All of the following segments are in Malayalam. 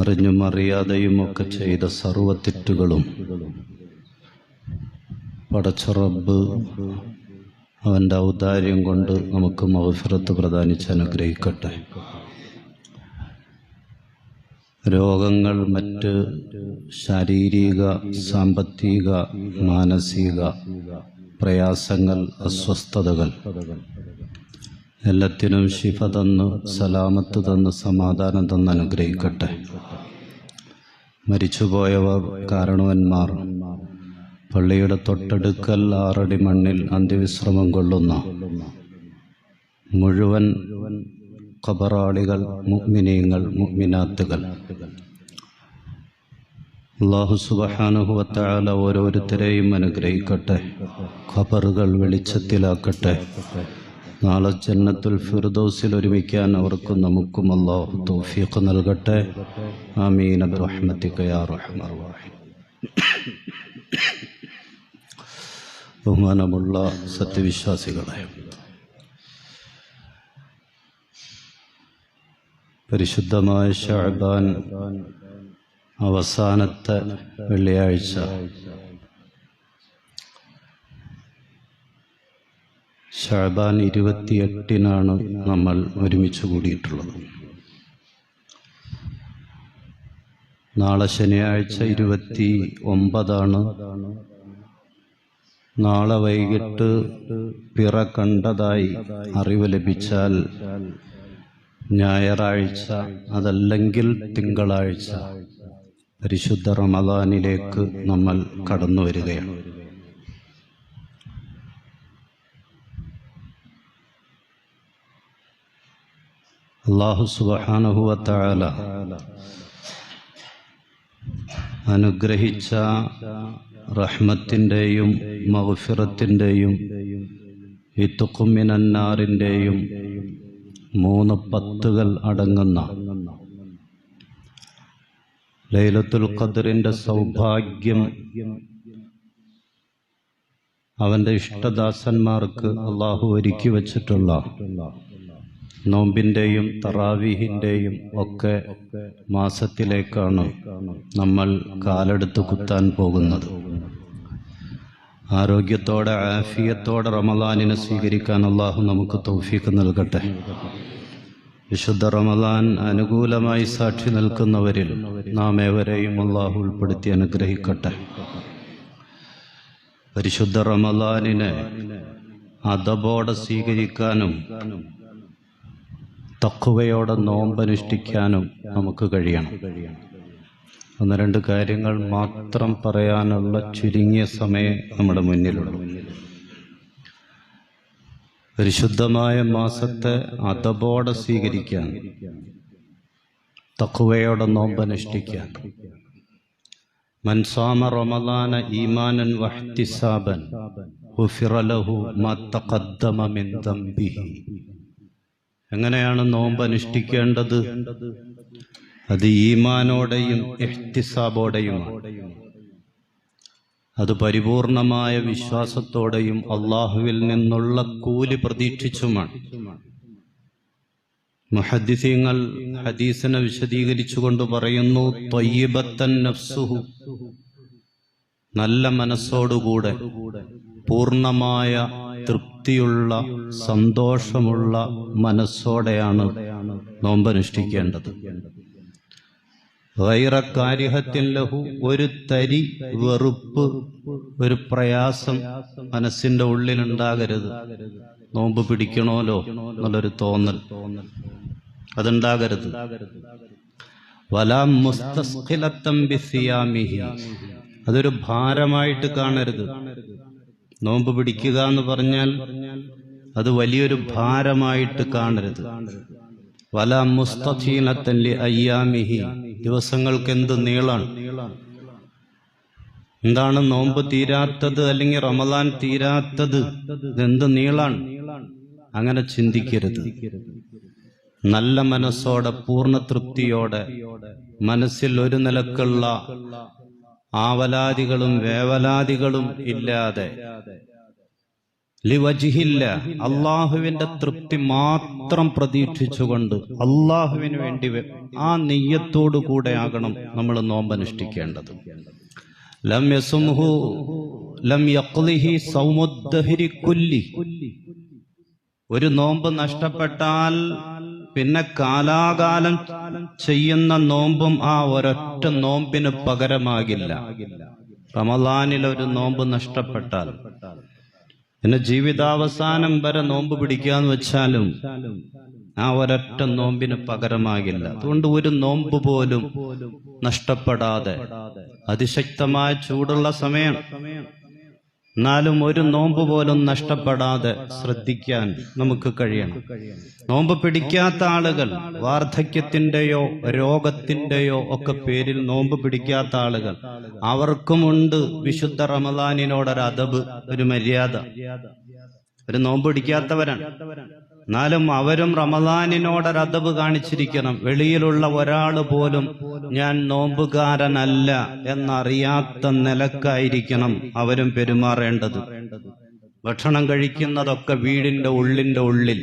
അറിഞ്ഞും അറിയാതെയും ഒക്കെ ചെയ്ത സർവത്തെറ്റുകളും പടച്ചുറബ് അവന്റെ ഔദാര്യം കൊണ്ട് നമുക്ക് മൗഫിറത്ത് പ്രദാനിച്ച് അനുഗ്രഹിക്കട്ടെ. രോഗങ്ങൾ മറ്റ് ശാരീരിക സാമ്പത്തിക മാനസിക പ്രയാസങ്ങൾ അസ്വസ്ഥതകൾ എല്ലാത്തിനും ശിഫ തന്ന് സലാമത്ത് തന്ന് സമാധാനം തന്ന് അനുഗ്രഹിക്കട്ടെ. മരിച്ചുപോയവർ കാരണവന്മാർ പള്ളിയുടെ തൊട്ടടുക്കൽ ആറടി മണ്ണിൽ അന്ത്യവിശ്രമം കൊള്ളുന്ന. മുഴുവൻ ഖബറാളികൾ മുഗ്മിനീങ്ങൾ മുഗ്മിനാത്തുകൾ അള്ളാഹു സുബഹാനുഹുവത്താല ഓരോരുത്തരെയും അനുഗ്രഹിക്കട്ടെ ഖബറുകൾ വെളിച്ചത്തിലാക്കട്ടെ. നാളെ ജന്നത്തുൽ ഫിർദൗസിൽ ഒരുമിക്കാൻ അവർക്കും നമുക്കും അള്ളാഹു തൗഫീഖ് നൽകട്ടെ. ആമീൻ. ബഹുമാനമുള്ള സത്യവിശ്വാസികളെ പരിശുദ്ധമായ ഷഅബാൻ അവസാനത്തെ വെള്ളിയാഴ്ച ഷഅബാൻ ഇരുപത്തിയെട്ടിനാണ് നമ്മൾ ഒരുമിച്ച് കൂടിയിട്ടുള്ളത്. നാളെ ശനിയാഴ്ച ഇരുപത്തി ഒമ്പതാണ് നാളെ വൈകിട്ട് പിറ കണ്ടതായി അറിവ് ലഭിച്ചാൽ ഞായറാഴ്ച അതല്ലെങ്കിൽ തിങ്കളാഴ്ച പരിശുദ്ധ റമദാനിലേക്ക് നമ്മൾ കടന്നു വരികയാണ് അള്ളാഹു സുബാനുഹുവത്താല അനുഗ്രഹിച്ച റഹ്മത്തിന്റെയും മഹഫിറത്തിന്റെയും ഇത്തുക്കുമിനന്നാറിന്റെയും മൂന്ന് പത്തുകൾ അടങ്ങുന്ന ലൈലത്തുൽ ഖദറിന്റെ സൗഭാഗ്യം അവന്റെ ഇഷ്ടദാസന്മാർക്ക് അള്ളാഹു ഒരുക്കി വച്ചിട്ടുള്ള നോമ്പിന്റെയും തറാവീഹിന്റെയും ഒക്കെ മാസത്തിലേക്കാണ് നമ്മൾ കാലെടുത്ത് കുത്താൻ പോകുന്നത്. ആരോഗ്യത്തോടെ ആഫിയത്തോടെ റമദാനിനെ സ്വീകരിക്കാൻ അള്ളാഹു നമുക്ക് തൗഫീക്ക് നൽകട്ടെ. വിശുദ്ധ റമദാൻ അനുകൂലമായി സാക്ഷി നിൽക്കുന്നവരിൽ നാം ഏവരെയും അള്ളാഹു ഉൾപ്പെടുത്തി അനുഗ്രഹിക്കട്ടെ. പരിശുദ്ധ റമദാനിനെ അതബോടെ സ്വീകരിക്കാനും തക്കുവയോടെ നോമ്പനുഷ്ഠിക്കാനും നമുക്ക് കഴിയണം. ഒന്ന് രണ്ട് കാര്യങ്ങൾ മാത്രം പറയാനുള്ള ചുരുങ്ങിയ സമയം നമ്മുടെ മുന്നിലുള്ളൂ പരിശുദ്ധമായ മാസത്തെ അതബോടെ സ്വീകരിക്കാൻ തക്കുവയോടെ നോമ്പനുഷ്ഠിക്കാൻ. മൻസാമ റമദാന ഈമാനൻ വഹ്തിസാബൻ ഹുഫിറലഹു മാ തഖദ്ദമ മിൻ ദംബിഹി. എങ്ങനെയാണ് നോമ്പ് അനുഷ്ഠിക്കേണ്ടത്? അത് ഈമാനോടെയും എഹ്തിസാബോടെയുമാണ് അത് പരിപൂർണമായ വിശ്വാസത്തോടെയും അള്ളാഹുവിൽ നിന്നുള്ള കൂലി പ്രതീക്ഷിച്ചുമാണ്. മുഹദ്ദിസീങ്ങൾ ഹദീസിനെ വിശദീകരിച്ചുകൊണ്ട് പറയുന്നു തൊയ്യബത്തൻ നഫ്സുഹു. നല്ല മനസ്സോടുകൂടെ പൂർണമായ തൃപ്തിയുള്ള സന്തോഷമുള്ള മനസ്സോടെയാണ് നോമ്പനുഷ്ഠിക്കേണ്ടത്. വൈറക്കാരിഹത്തിൻ ലഹു ഒരു തരി വെറുപ്പ് ഒരു പ്രയാസം മനസ്സിന്റെ ഉള്ളിലുണ്ടാകരുത്. നോമ്പ് പിടിക്കണോലോ എന്നുള്ളൊരു തോന്നൽ അതുണ്ടാകരുത്. വലാം മുസ്തസ്ഖിലത്തം ബിസിയാമിഹി. അതൊരു ഭാരമായിട്ട് കാണരുത്. നോമ്പ് പിടിക്കുക എന്ന് പറഞ്ഞാൽ അത് വലിയൊരു ഭാരമായിട്ട് കാണരുത്. വല മുസ്തീനത്തല്ലി അയ്യാമിഹി. ദിവസങ്ങൾക്ക് എന്ത് നീളാണ്? എന്താണ് നോമ്പ് തീരാത്തത് അല്ലെങ്കിൽ റമദാൻ തീരാത്തത്? എന്ത് നീളാണ്? അങ്ങനെ ചിന്തിക്കരുത്. നല്ല മനസ്സോടെ പൂർണ തൃപ്തിയോടെ മനസ്സിൽ ഒരു നിലക്കുള്ള ആവലാദികളും വേവലാദികളും ഇല്ലാതെ. ലിവജിഹില്ല അള്ളാഹുവിന്റെ തൃപ്തി മാത്രം പ്രതീക്ഷിച്ചുകൊണ്ട് അള്ളാഹുവിന് വേണ്ടി ആ നെയ്യത്തോടു കൂടെ ആകണം നമ്മൾ നോമ്പനുഷ്ഠിക്കേണ്ടത് ലം ലം കുല്ലി. ഒരു നോമ്പ് നഷ്ടപ്പെട്ടാൽ പിന്നെ കാലാകാലം ചെയ്യുന്ന നോമ്പും ആ ഒരൊറ്റ നോമ്പിന് പകരമാകില്ല. റമദാനിൽ ഒരു നോമ്പ് നഷ്ടപ്പെട്ടാൽ. പിന്നെ ജീവിതാവസാനം വരെ നോമ്പ് പിടിക്കാന്ന് വെച്ചാലും ആ ഒരൊറ്റ നോമ്പിന് പകരമാകില്ല. അതുകൊണ്ട് ഒരു നോമ്പ് പോലും നഷ്ടപ്പെടാതെ അതിശക്തമായ ചൂടുള്ള സമയം എന്നാലും ഒരു നോമ്പ് പോലും നഷ്ടപ്പെടാതെ ശ്രദ്ധിക്കാൻ നമുക്ക് കഴിയണം. നോമ്പ് പിടിക്കാത്ത ആളുകൾ വാർദ്ധക്യത്തിന്റെയോ രോഗത്തിന്റെയോ ഒക്കെ പേരിൽ നോമ്പ് പിടിക്കാത്ത ആളുകൾ അവർക്കുമുണ്ട് വിശുദ്ധ റമദാനിനോടൊരു അതബ് ഒരു മര്യാദ. ഒരു നോമ്പ് പിടിക്കാത്തവരാണ്. എന്നാലും അവരും റമദാനിനോട് അതബ് കാണിച്ചിരിക്കണം. വെളിയിലുള്ള ഒരാൾ പോലും ഞാൻ നോമ്പുകാരനല്ല എന്നറിയാത്ത നിലക്കായിരിക്കണം അവരും പെരുമാറേണ്ടത്. ഭക്ഷണം കഴിക്കുന്നതൊക്കെ വീടിന്റെ ഉള്ളിന്റെ ഉള്ളിൽ.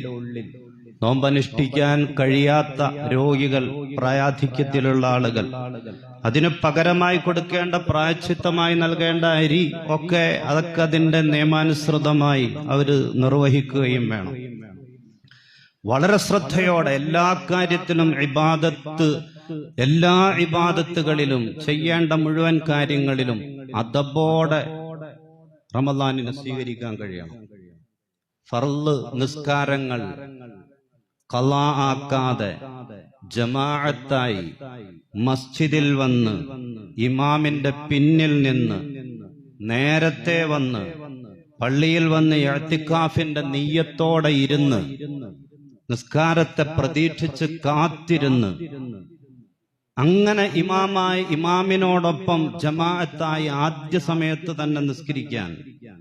നോമ്പനുഷ്ഠിക്കാൻ കഴിയാത്ത രോഗികൾ പ്രായാധിക്യത്തിലുള്ള ആളുകൾ. അതിന് പകരമായി കൊടുക്കേണ്ട പ്രായച്ചിത്തമായി നൽകേണ്ട അരി ഒക്കെ അതൊക്കെ അതിന്റെ നിയമാനുസൃതമായി അവർ നിർവഹിക്കുകയും വേണം. വളരെ ശ്രദ്ധയോടെ എല്ലാ കാര്യത്തിലും ഇബാദത്ത് എല്ലാ ഇബാദത്തുകളിലും ചെയ്യേണ്ട മുഴുവൻ കാര്യങ്ങളിലും അതബോടെ റമദാനിനെ സ്വീകരിക്കാൻ കഴിയണം. ഫർൾ നിസ്കാരങ്ങൾ കലാ ആക്കാതെ ജമാഅത്തായി മസ്ജിദിൽ വന്ന് ഇമാമിന്റെ പിന്നിൽ നിന്ന് നേരത്തെ വന്ന് പള്ളിയിൽ വന്ന് എഴുത്തിക്കാഫിന്റെ നെയ്യത്തോടെ ഇരുന്ന് നിസ്കാരത്തെ പ്രതീക്ഷിച്ച് കാത്തിരുന്ന് അങ്ങനെ ഇമാമായി ഇമാമിനോടൊപ്പം ജമാഅത്തായി ആദ്യ സമയത്ത് തന്നെ നിസ്കരിക്കാൻ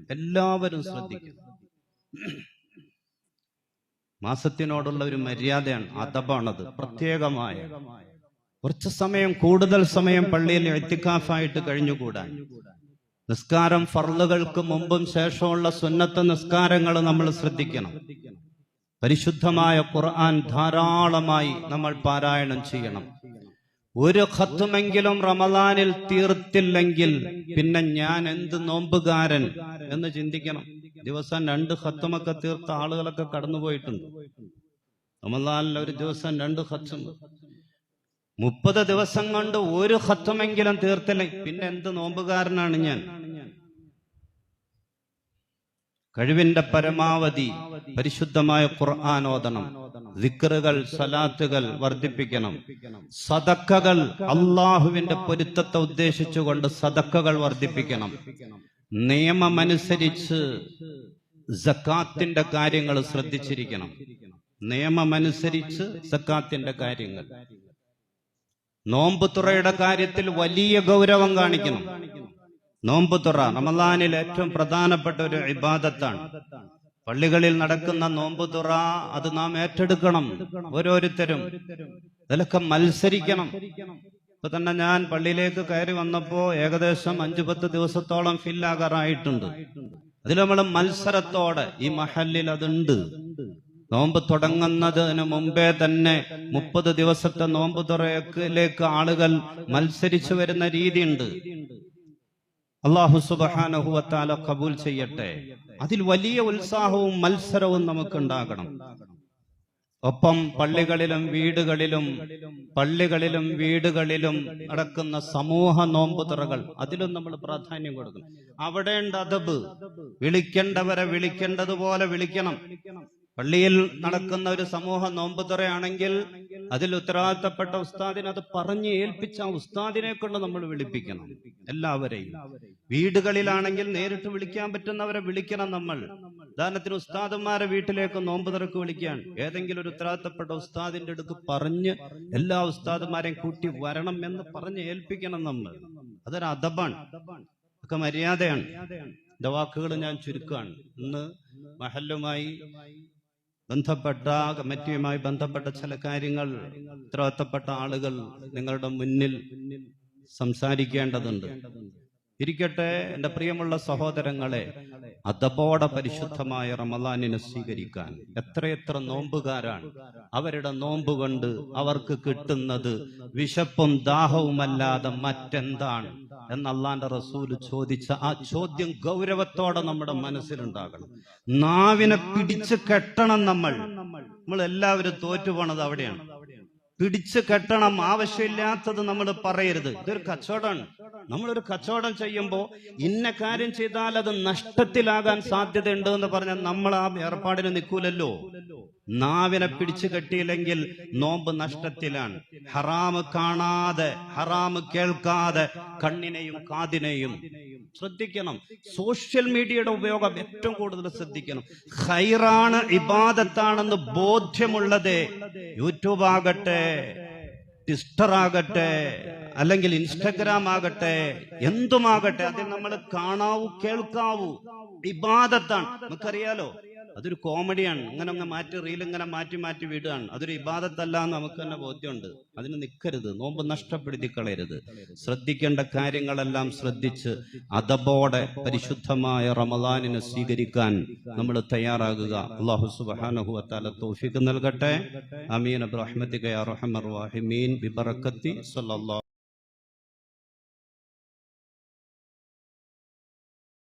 എല്ലാവരും ശ്രദ്ധിക്കുന്നു. മാസത്തിനോടുള്ള ഒരു മര്യാദയാണ് അതപാണത് പ്രത്യേകമായ. കുറച്ച് സമയം കൂടുതൽ സമയം പള്ളിയിൽ എത്തിക്കാഫായിട്ട് കഴിഞ്ഞുകൂടാൻ. നിസ്കാരം ഫർളുകൾക്ക് മുമ്പും ശേഷമുള്ള സുന്നത്ത് നിസ്കാരങ്ങൾ നമ്മൾ ശ്രദ്ധിക്കണം. പരിശുദ്ധമായ ഖുർആൻ ധാരാളമായി നമ്മൾ പാരായണം ചെയ്യണം. ഒരു ഖത്തുമെങ്കിലും റമദാനിൽ തീർത്തില്ലെങ്കിൽ പിന്നെ ഞാൻ എന്ത് നോമ്പുകാരൻ എന്ന് ചിന്തിക്കണം. ദിവസം രണ്ട് ഖത്തുമൊക്കെ തീർത്ത ആളുകളൊക്കെ കടന്നുപോയിട്ടുണ്ട് റമദാനിൽ ഒരു ദിവസം രണ്ട് ഖത്തും. മുപ്പത് ദിവസം കൊണ്ട് ഒരു ഖത്തുമെങ്കിലും തീർത്തില്ലെങ്കിൽ പിന്നെ എന്ത് നോമ്പുകാരനാണ് ഞാൻ? കഴിവിന്റെ പരമാവധി പരിശുദ്ധമായ ഖുർആൻ ഓതണം. സലാത്തുകൾ വർദ്ധിപ്പിക്കണം. സദക്കകൾ അള്ളാഹുവിന്റെ പൊരുത്തത്തെ ഉദ്ദേശിച്ചുകൊണ്ട് സദക്കകൾ വർദ്ധിപ്പിക്കണം. നിയമമനുസരിച്ച് സക്കാത്തിന്റെ കാര്യങ്ങൾ ശ്രദ്ധിച്ചിരിക്കണം. നിയമമനുസരിച്ച് സക്കാത്തിന്റെ കാര്യങ്ങൾ. നോമ്പ് തുറയുടെ കാര്യത്തിൽ വലിയ ഗൗരവം കാണിക്കണം. നോമ്പ് തുറ റമദാനിൽ ഏറ്റവും പ്രധാനപ്പെട്ട ഒരു ഇബാദത്താണ്. പള്ളികളിൽ നടക്കുന്ന നോമ്പ് തുറ അത് നാം ഏറ്റെടുക്കണം ഓരോരുത്തരും. ഇതിലൊക്കെ മത്സരിക്കണം. ഇപ്പൊ തന്നെ ഞാൻ പള്ളിയിലേക്ക് കയറി വന്നപ്പോ ഏകദേശം അഞ്ചു പത്ത് ദിവസത്തോളം ഫില്ലാകാറായിട്ടുണ്ട്. അതിൽ നമ്മൾ മത്സരത്തോടെ ഈ മഹലിൽ അതുണ്ട്. നോമ്പ് തുടങ്ങുന്നതിന് മുമ്പേ തന്നെ മുപ്പത് ദിവസത്തെ നോമ്പ് തുറയിലേക്ക് ആളുകൾ മത്സരിച്ചു വരുന്ന രീതിയുണ്ട്. അള്ളാഹു സുബാനഹുവത്താല കബൂൽ ചെയ്യട്ടെ. അതിൽ വലിയ ഉത്സാഹവും മത്സരവും നമുക്കുണ്ടാകണം. ഒപ്പം പള്ളികളിലും വീടുകളിലും പള്ളികളിലും വീടുകളിലും നടക്കുന്ന സമൂഹ നോമ്പ് തുറകൾ അതിലും നമ്മൾ പ്രാധാന്യം കൊടുക്കണം. അവിടെ ഉണ്ട് അതബ് വിളിക്കേണ്ടവരെ വിളിക്കേണ്ടതുപോലെ വിളിക്കണം. പള്ളിയിൽ നടക്കുന്ന ഒരു സമൂഹ നോമ്പ് തുറയാണെങ്കിൽ അതിൽ ഉത്തരവാദിത്തപ്പെട്ട ഉസ്താദിനെ അത് പറഞ്ഞ് ഏൽപ്പിച്ച ആ ഉസ്താദിനെ കൊണ്ട് നമ്മൾ വിളിപ്പിക്കണം. എല്ലാവരെയും. വീടുകളിലാണെങ്കിൽ നേരിട്ട് വിളിക്കാൻ പറ്റുന്നവരെ വിളിക്കണം നമ്മൾ. ഉദാഹരണത്തിന് ഉസ്താദന്മാരെ വീട്ടിലേക്ക് നോമ്പ് തിറക്ക് വിളിക്കാൻ. ഏതെങ്കിലും ഒരു ഉത്തരവാദിത്തപ്പെട്ട ഉസ്താദിന്റെ അടുത്ത് പറഞ്ഞ് എല്ലാ ഉസ്താദന്മാരെയും കൂട്ടി വരണം എന്ന് പറഞ്ഞ് ഏൽപ്പിക്കണം നമ്മൾ. അതൊരു അദബാണ്. ഒക്കെ മര്യാദയാണ്. എന്റെ വാക്കുകൾ ഞാൻ ചുരുക്കാണ് ഇന്ന് മഹല്ലുമായി ബന്ധപ്പെട്ട കമ്മിറ്റിയുമായി ബന്ധപ്പെട്ട ചില കാര്യങ്ങൾ ഉത്തരവാദിത്തപ്പെട്ട ആളുകൾ നിങ്ങളുടെ മുന്നിൽ സംസാരിക്കേണ്ടതുണ്ട്. ഇരിക്കട്ടെ എന്റെ പ്രിയമുള്ള സഹോദരങ്ങളെ അതപോടെ പരിശുദ്ധമായ റമദാനിനെ സ്വീകരിക്കാൻ എത്രയെത്ര നോമ്പുകാരാണ്. അവരുടെ നോമ്പ് കൊണ്ട് അവർക്ക് കിട്ടുന്നത് വിശപ്പും ദാഹവുമല്ലാതെ മറ്റെന്താണ്? എന്ന് റസൂൽ ചോദിച്ച ആ ചോദ്യം ഗൗരവത്തോടെ നമ്മുടെ മനസ്സിലുണ്ടാകണം. നാവിനെ പിടിച്ച് കെട്ടണം നമ്മൾ. നമ്മൾ എല്ലാവരും തോറ്റുപോണത് അവിടെയാണ്. പിടിച്ചു കെട്ടണം ആവശ്യമില്ലാത്തത് നമ്മൾ പറയരുത്. ഇതൊരു കച്ചവടമാണ്. നമ്മളൊരു കച്ചവടം ചെയ്യുമ്പോൾ ഇന്ന കാര്യം ചെയ്താൽ അത് നഷ്ടത്തിലാകാൻ സാധ്യതയുണ്ട് എന്ന് പറഞ്ഞാൽ നമ്മൾ ആ ഏർപ്പാടിന് നിൽക്കൂലല്ലോ. നാവിനെ പിടിച്ചു കെട്ടിയില്ലെങ്കിൽ നോമ്പ് നഷ്ടത്തിലാണ്. ഹറാമ് കാണാതെ ഹറാമ് കേൾക്കാതെ കണ്ണിനെയും കാതിനെയും ശ്രദ്ധിക്കണം. സോഷ്യൽ മീഡിയയുടെ ഉപയോഗം ഏറ്റവും കൂടുതൽ ശ്രദ്ധിക്കണം. ഹൈറാണ് ഇബാദത്താണെന്ന് ബോധ്യമുള്ളത്. യൂട്യൂബ് ആകട്ടെ. ട്വിസ്റ്റർ ആകട്ടെ അല്ലെങ്കിൽ ഇൻസ്റ്റഗ്രാം ആകട്ടെ എന്തുമാകട്ടെ അതിൽ നമ്മൾ കാണാവൂ കേൾക്കാവൂ. ഇബാദത്താണ്. നമുക്കറിയാലോ അതൊരു കോമഡിയാണ്. അങ്ങനെ അങ്ങ് മാറ്റി റീൽ മാറ്റി മാറ്റി വിടുകയാണ്. അതൊരു ഇബാദത്തല്ല എന്ന് നമുക്ക് തന്നെ ബോധ്യമുണ്ട്. അതിന് നിൽക്കരുത് നോമ്പ് നഷ്ടപ്പെടുത്തി കളയരുത് ശ്രദ്ധിക്കേണ്ട കാര്യങ്ങളെല്ലാം ശ്രദ്ധിച്ച് അതബോടെ പരിശുദ്ധമായ റമദാനിനെ സ്വീകരിക്കാൻ നമ്മൾ തയ്യാറാകുക. അള്ളാഹു സുബാനഹു തൗഫീഖ് നൽകട്ടെ. അമീൻ വാഹിമീൻ ബിബറക്കത്തി